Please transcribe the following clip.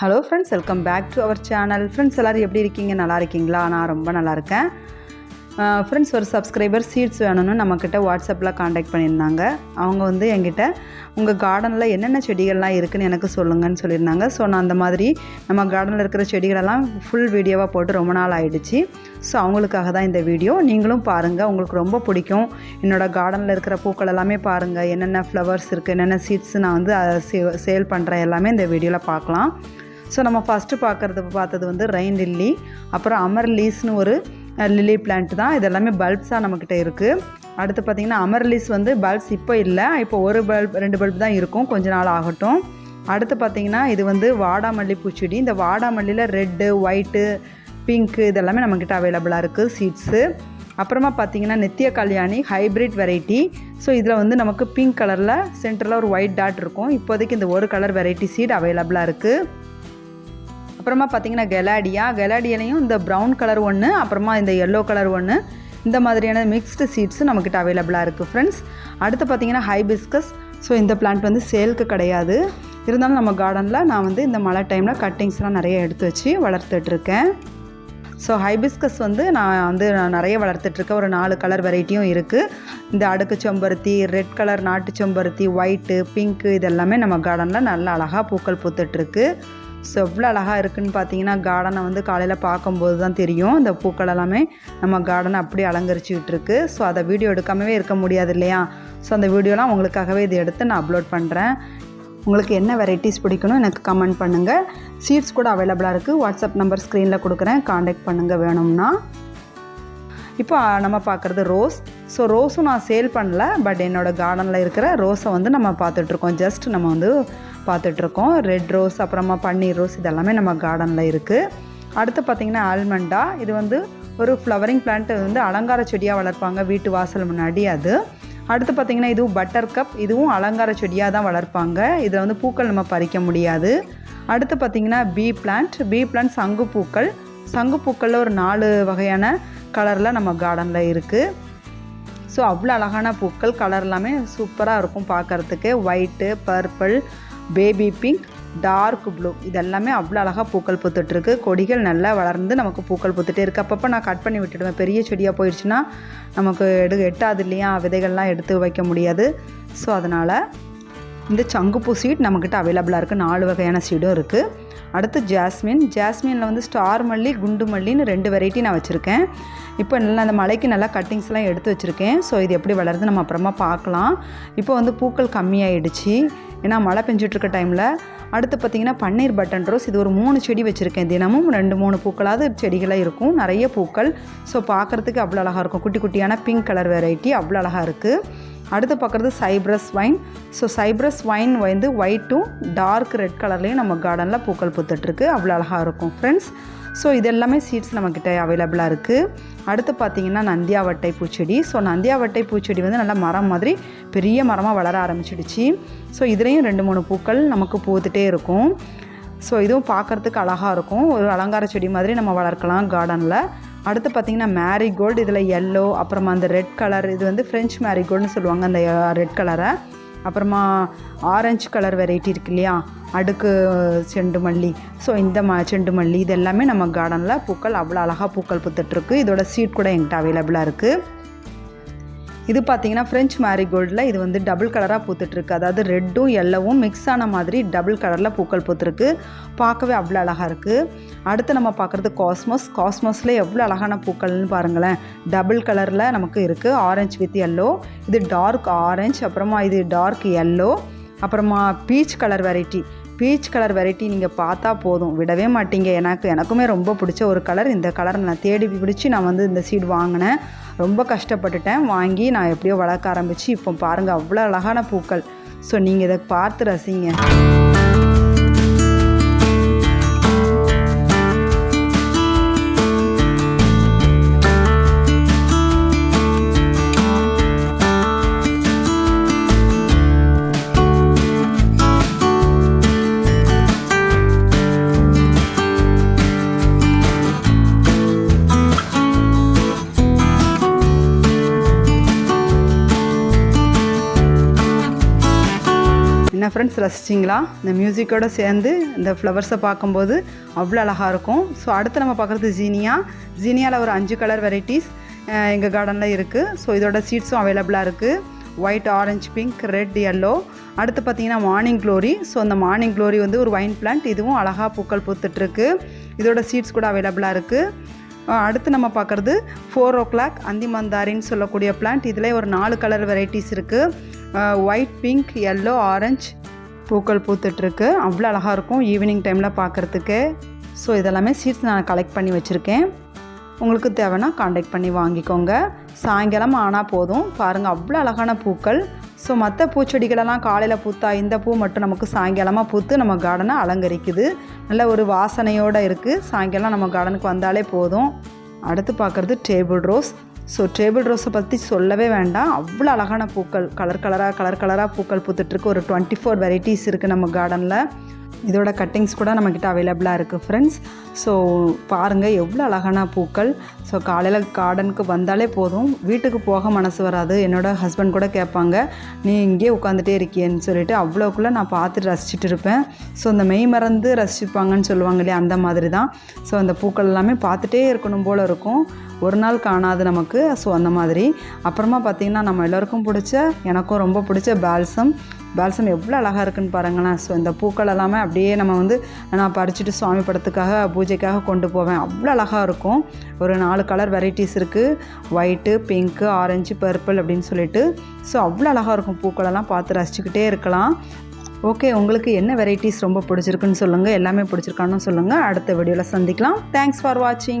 Hello friends welcome back to our channel friends எல்லோரும் எப்படி இருக்கீங்க? நல்லா இருக்கீங்களா? நான் ரொம்ப நல்லா இருக்கேன். ஃப்ரெண்ட்ஸ் ஒரு சப்ஸ்கிரைபர் சீட்ஸ் வேணும்னு நம்மக்கிட்ட வாட்ஸ்அப்பில் காண்டாக்ட் பண்ணியிருந்தாங்க. அவங்க வந்து என்கிட்ட உங்கள் கார்டனில் என்னென்ன செடிகள்லாம் இருக்குன்னு எனக்கு சொல்லுங்கன்னு சொல்லியிருந்தாங்க. ஸோ நான் அந்த மாதிரி நம்ம கார்டனில் இருக்கிற செடிகளெல்லாம் ஃபுல் வீடியோவாக போட்டு ரொம்ப நாள் ஆகிடுச்சு ஸோ அவங்களுக்காக தான் இந்த வீடியோ நீங்களும் பாருங்கள் உங்களுக்கு ரொம்ப பிடிக்கும். என்னோடய கார்டனில் இருக்கிற பூக்கள் எல்லாமே பாருங்கள் என்னென்ன ஃப்ளவர்ஸ் இருக்குது என்னென்ன சீட்ஸ் நான் வந்து சேல் பண்ணுறேன் எல்லாமே இந்த வீடியோவில் பார்க்கலாம். ஸோ நம்ம ஃபஸ்ட்டு பார்க்குறது பார்த்தது வந்து ரெயின் லில்லி அப்புறம் அமர் லீஸ்னு ஒரு லில்லி பிளான்ட் தான். இது எல்லாமே பல்ப்ஸாக நம்மக்கிட்ட இருக்குது அடுத்து பார்த்திங்கன்னா அமர்லீஸ் வந்து பல்ப்ஸ் இப்போ இல்லை. இப்போ ஒரு பல்ப் ரெண்டு பல்ப் தான் இருக்கும். கொஞ்ச நாள் ஆகட்டும். அடுத்து பார்த்திங்கன்னா இது வந்து வாடாமல்லி பூச்செடி. இந்த வாடாமல்லியில் ரெட்டு ஒயிட்டு பிங்க்கு இதெல்லாமே நம்மக்கிட்ட அவைலபிளாக இருக்குது சீட்ஸு அப்புறமா பார்த்தீங்கன்னா நித்திய கல்யாணி ஹைப்ரிட் வெரைட்டி ஸோ இதில் வந்து நமக்கு பிங்க் கலரில் சென்டரில் ஒரு ஒயிட் டாட் இருக்கும். இப்போதைக்கு இந்த ஒரு கலர் வெரைட்டி சீட் அவைலபிளாக இருக்குது அப்புறமா பார்த்தீங்கன்னா கெலாடியா கெலாடியிலையும் இந்த ப்ரௌன் கலர் ஒன்று அப்புறமா இந்த எல்லோ கலர் ஒன்று இந்த மாதிரியான மிக்ஸ்டு சீட்ஸும் நம்மக்கிட்ட அவைலபிளாக இருக்குது ஃப்ரெண்ட்ஸ் அடுத்து பார்த்தீங்கன்னா ஹைபிஸ்கஸ் ஸோ இந்த பிளான்ட் வந்து சேலுக்கு கிடையாது. இருந்தாலும் நம்ம கார்டனில் நான் வந்து இந்த மழை டைமில் கட்டிங்ஸ்லாம் நிறைய எடுத்து வச்சு வளர்த்துட்ருக்கேன் ஸோ ஹைபிஸ்கஸ் வந்து நான் வந்து நான் நிறைய வளர்த்துட்ருக்கேன் ஒரு நாலு கலர் வெரைட்டியும் இருக்குது இந்த அடுக்கு செம்பருத்தி ரெட் கலர் நாட்டு செம்பருத்தி ஒயிட்டு பிங்க்கு இதெல்லாமே நம்ம கார்டனில் நல்லா அழகாக பூக்கள் பூத்துட்ருக்கு ஸோ எவ்வளோ அழகாக இருக்குதுன்னு பார்த்தீங்கன்னா கார்டனை வந்து காலையில் பார்க்கும்போது தான் தெரியும். இந்த பூக்கள் எல்லாமே நம்ம கார்டனை அப்படியே அலங்கரிச்சுக்கிட்டு இருக்கு. ஸோ அதை வீடியோ எடுக்காமவே இருக்க முடியாது இல்லையா? ஸோ அந்த வீடியோலாம் உங்களுக்காகவே இது எடுத்து நான் அப்லோட் பண்ணுறேன் உங்களுக்கு என்ன வெரைட்டிஸ் பிடிக்கணும் எனக்கு கமெண்ட் பண்ணுங்கள் சீட்ஸ் கூட அவைலபிளாக இருக்குது வாட்ஸ்அப் நம்பர் ஸ்க்ரீனில் கொடுக்குறேன். காண்டாக்ட் பண்ணுங்கள் வேணும்னா. இப்போ நம்ம பார்க்குறது ரோஸ் ஸோ ரோஸும் நான் சேல் பண்ணல. பட் என்னோடய கார்டனில் இருக்கிற ரோஸை வந்து நம்ம பார்த்துட்ருக்கோம் ஜஸ்ட் நம்ம வந்து பார்த்துட்ருக்கோம். ரெட் ரோஸ் அப்புறமா பன்னீர் ரோஸ் இதெல்லாமே நம்ம கார்டனில் இருக்குது அடுத்து பார்த்திங்கன்னா ஆல்மண்டா இது வந்து ஒரு ஃப்ளவரிங் பிளான்ட் வந்து அலங்கார செடியாக வளர்ப்பாங்க வீட்டு வாசல் முன்னாடி அது. அடுத்து பார்த்திங்கன்னா இதுவும் பட்டர் கப் இதுவும் அலங்கார செடியாக தான் வளர்ப்பாங்க. இதில் வந்து பூக்கள் நம்ம பறிக்க முடியாது. அடுத்து பார்த்திங்கன்னா பீ பிளான்ட் பீ பிளான்ட் சங்கு பூக்கள். சங்கு பூக்களில் ஒரு நாலு வகையான கலரில் நம்ம கார்டனில் இருக்குது ஸோ அவ்வளோ அழகான பூக்கள் கலர் எல்லாமே சூப்பராக இருக்கும் பார்க்குறதுக்கு white purple baby pink dark blue. இதெல்லாமே அவ்வளோ அழகாக பூக்கள் பூத்துட்ருக்கு. கொடிகள் நல்லா வளர்ந்து நமக்கு பூக்கள் பூத்துட்டே இருக்குது அப்பப்போ நான் கட் பண்ணி விட்டுடுவேன். பெரிய செடியாக போயிடுச்சுன்னா நமக்கு எடு எட்டாது இல்லையா? விதைகள்லாம் எடுத்து வைக்க முடியாது. ஸோ அதனால் இந்த சங்குப்பூ சீட் நம்மக்கிட்ட அவைலபிளாக இருக்குது நாலு வகையான சீடும் இருக்குது அடுத்து ஜாஸ்மின். ஜாஸ்மினில் வந்து ஸ்டார் மல்லி குண்டு மல்லின்னு ரெண்டு வெரைட்டி நான் வச்சுருக்கேன். இப்போ நல்லா அந்த மலைக்கு நல்லா கட்டிங்ஸ்லாம் எடுத்து வச்சுருக்கேன். ஸோ இது எப்படி வளருது நம்ம அப்புறமா பார்க்கலாம். இப்போ வந்து பூக்கள் கம்மியாயிடுச்சு. ஏன்னா மழை பெஞ்சிட்ருக்க டைமில் அடுத்து பார்த்திங்கன்னா பன்னீர் பட்டன் ரோஸ். இது ஒரு மூணு செடி வச்சுருக்கேன் தினமும். ரெண்டு மூணு பூக்களாவது செடிகளாக இருக்கும். நிறைய பூக்கள். ஸோ பார்க்குறதுக்கு அவ்வளோ அழகாக இருக்கும். குட்டி குட்டியான பிங்க் கலர் வெரைட்டி அவ்வளோ அழகாக இருக்குது அடுத்து பார்க்குறது cypress vine so cypress vine வந்து ஒயிட்டும் டார்க் ரெட் கலர்லேயும் நம்ம கார்டனில் பூக்கள் பூத்துட்ருக்கு. அவ்வளோ அழகாக இருக்கும் ஃப்ரெண்ட்ஸ் ஸோ இது எல்லாமே சீட்ஸ் நம்மக்கிட்ட அவைலபிளாக இருக்குது அடுத்து பார்த்திங்கன்னா நந்தியாவட்டை பூச்செடி. ஸோ நந்தியாவட்டை பூச்செடி வந்து நல்லா மரம் மாதிரி பெரிய மரமாக வளர ஆரம்பிச்சிடுச்சு. ஸோ இதுலேயும் ரெண்டு மூணு பூக்கள் நமக்கு பூத்துட்டே இருக்கும். ஸோ இதுவும் பார்க்குறதுக்கு அழகாக இருக்கும். ஒரு அலங்கார செடி மாதிரி நம்ம வளர்க்கலாம் கார்டனில் அடுத்து பார்த்திங்கன்னா மேரிகோல்டு இதில் எல்லோ அப்புறமா அந்த ரெட் கலர் இது வந்து ஃப்ரெஞ்ச் மேரிகோல்டுன்னு சொல்லுவாங்க அந்த ரெட் கலரை அப்புறமா ஆரஞ்சு கலர் வெரைட்டி இருக்கு இல்லையா? அடுக்கு செண்டு மல்லி. ஸோ இந்த ம செண்டு மல்லி இது எல்லாமே நம்ம கார்டனில் பூக்கள் அவ்வளோ அழகாக பூக்கள் பூத்துட்ருக்கு இதோட சீட் கூட எங்கிட்ட அவைலபிளாக இருக்குது இது பார்த்தீங்கன்னா ஃப்ரெஞ்ச் மேரிகோல்டில் இது வந்து டபுள் கலராக பூத்துட்ருக்கு அதாவது ரெட்டும் எல்லோவும் மிக்ஸ் ஆன மாதிரி டபுள் கலரில் பூக்கள் பூத்துருக்கு. பார்க்கவே அவ்வளோ அழகாக இருக்குது அடுத்து நம்ம பார்க்குறது காஸ்மோஸ் காஸ்மோஸில் எவ்வளோ அழகான பூக்கள்னு பாருங்களேன். டபுள் கலரில் நமக்கு இருக்குது ஆரஞ்சு வித் எல்லோ இது டார்க் ஆரஞ்சு அப்புறமா இது டார்க் எல்லோ அப்புறமா peach colour variety peach colour variety நீங்கள் பார்த்தா போதும். விடவே மாட்டீங்க. எனக்கு எனக்குமே ரொம்ப பிடிச்ச ஒரு கலர் இந்த கலர் நான் தேடி பிடிச்சி நான் வந்து இந்த சீடு வாங்கினேன். ரொம்ப கஷ்டப்பட்டுட்டேன். வாங்கி நான் எப்படியோ வளர்க்க ஆரம்பித்து இப்போ பாருங்கள் அவ்வளோ அழகான பூக்கள். ஸோ நீங்கள் இதை பார்த்து ரசிங்க. என்ன ஃப்ரெண்ட்ஸ் ரசிச்சிங்களா? இந்த மியூசிக்கோடு சேர்ந்து இந்த ஃப்ளவர்ஸை பார்க்கும்போது அவ்வளோ அழகாக இருக்கும். ஸோ அடுத்து நம்ம பார்க்குறது ஜீனியா. ஜீனியாவில் ஒரு அஞ்சு கலர் வெரைட்டிஸ் எங்கள் கார்டனில் இருக்குது ஸோ இதோட சீட்ஸும் அவைலபிளாக இருக்குது white orange pink red yellow அடுத்து பார்த்தீங்கன்னா மார்னிங் க்ளோரி ஸோ அந்த மார்னிங் க்ளோரி வந்து ஒரு ஒயின் பிளான்ட் இதுவும் அழகாக பூக்கள் பூத்துட்ருக்கு இதோட சீட்ஸ் கூட அவைலபிளாக இருக்குது அடுத்து நம்ம பார்க்குறது ஃபோர் ஓ கிளாக் அந்திமந்தாரின்னு சொல்லக்கூடிய பிளான்ட் இதில் ஒரு நாலு கலர் வெரைட்டிஸ் இருக்குது ஒயிட் பிங்க் எல்லோ ஆரஞ்ச் பூக்கள் பூத்துட்ருக்கு. அவ்வளோ அழகாக இருக்கும் ஈவினிங் டைமில் பார்க்குறதுக்கு. ஸோ இதெல்லாமே சீட்ஸ் நான் கலெக்ட் பண்ணி வச்சுருக்கேன். உங்களுக்கு தேவைன்னா காண்டாக்ட் பண்ணி வாங்கிக்கோங்க. சாயங்காலம் ஆனால் போதும். பாருங்கள் அவ்வளோ அழகான பூக்கள். ஸோ மற்ற பூச்செடிகளெல்லாம் காலையில் பூத்தா இந்த பூ மட்டும் நமக்கு சாயங்காலமாக பூத்து நம்ம கார்டனை அலங்கரிக்குது. நல்ல ஒரு வாசனையோடு இருக்குது சாயங்காலம் நம்ம கார்டனுக்கு வந்தாலே போதும். அடுத்து பார்க்குறது டேபிள் ரோஸ் ஸோ டேபிள் ரோஸை பற்றி சொல்லவே வேண்டாம். அவ்வளோ அழகான பூக்கள் கலர் கலராக கலர் கலராக பூக்கள் பூத்துட்ருக்கு ஒரு டுவெண்ட்டி ஃபோர் வெரைட்டிஸ் இருக்குது நம்ம கார்டனில் இதோட கட்டிங்ஸ் கூட நம்மக்கிட்ட அவைலபிளாக இருக்குது ஃப்ரெண்ட்ஸ் ஸோ பாருங்கள் எவ்வளோ அழகான பூக்கள். ஸோ காலையில் கார்டனுக்கு வந்தாலே போதும். வீட்டுக்கு போக மனசு வராது. என்னோட ஹஸ்பண்ட் கூட கேட்பாங்க நீ இங்கேயே உட்காந்துட்டே இருக்கியேன்னு சொல்லிட்டு. அவ்வளோக்குள்ளே நான் பார்த்துட்டு ரசிச்சுட்டு இருப்பேன். ஸோ அந்த மெய் மறந்து ரசிச்சுப்பாங்கன்னு சொல்லுவாங்க இல்லையா அந்த மாதிரி தான் ஸோ அந்த பூக்கள் எல்லாமே பார்த்துட்டே இருக்கணும் போல் இருக்கும். ஒரு நாள் காணாது நமக்கு. ஸோ அந்த மாதிரி. அப்புறமா பார்த்திங்கன்னா நம்ம எல்லோருக்கும் பிடிச்ச எனக்கும் ரொம்ப பிடிச்ச பால்சம். பால்சம் எவ்வளோ அழகாக இருக்குன்னு பாருங்களேன். ஸோ இந்த பூக்கள் எல்லாமே அப்படியே நம்ம வந்து நான் பறிச்சுட்டு சுவாமி படத்துக்காக பூஜைக்காக கொண்டு போவேன். அவ்வளோ அழகாக இருக்கும். ஒரு நாலு கலர் வெரைட்டிஸ் இருக்குது ஒயிட்டு பிங்க்கு ஆரஞ்சு பர்பிள் அப்படின்னு சொல்லிட்டு. ஸோ அவ்வளோ அழகாக இருக்கும் பூக்களெல்லாம் பார்த்து ரசிச்சுக்கிட்டே இருக்கலாம். ஓகே உங்களுக்கு என்ன வெரைட்டிஸ் ரொம்ப பிடிச்சிருக்குன்னு சொல்லுங்கள் எல்லாமே பிடிச்சிருக்கான்னு சொல்லுங்கள் அடுத்த வீடியோவில் சந்திக்கலாம். தேங்க்ஸ் ஃபார் வாட்சிங்